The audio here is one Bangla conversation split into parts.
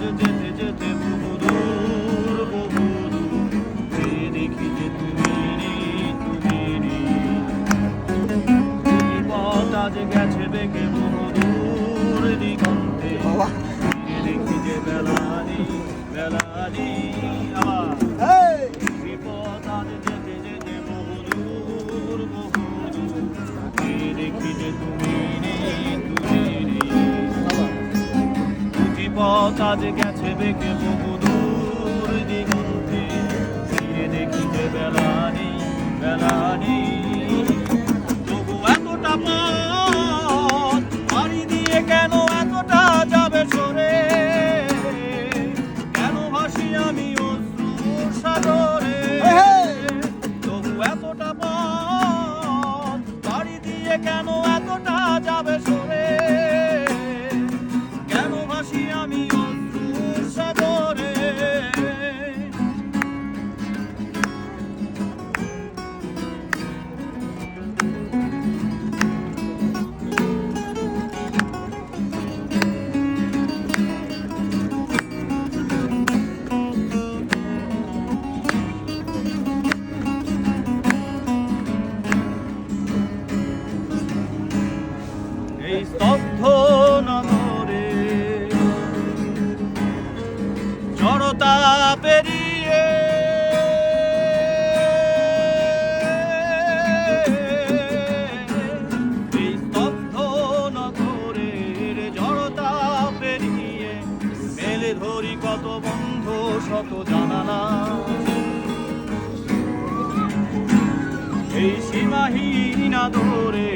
আজ যেতে যেতে বহু দূর বহু দূর যে দেখি যে তুমি তুমি পথ আজ গেছে বেগে বহু দিগন্তে দেখি যে বেলা নেই বেলা নেই আবার বিপদ আজ যেতে যেতে বহু দূর বহু দূর যে দেখি যে তুমি পথ আজ গেছে বেঁকে বহু দূর দিগন্তে। ফিরে দেখি যে বেলা নেই বেলা নেই। শত জানালা এই সীমাহীনা ধরে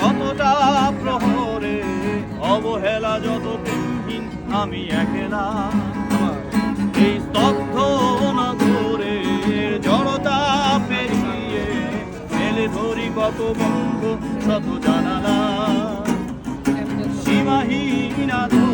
কতটা প্রহরে, অবহেলা যত প্রেমহীন, আমি একলা। এই স্তব্ধ নগরে জড়তা পেরিয়ে মেলে ধরি কত বন্ধ শত জানালা। সীমাহীনা ধরে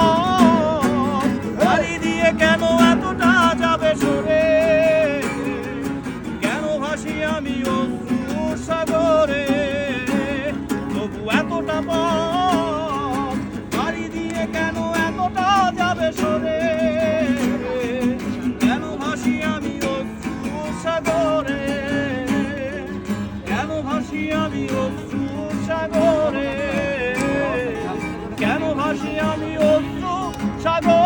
আমি অশ্রু সাগরে কেন ভাসি আমি অশ্রু সাগরে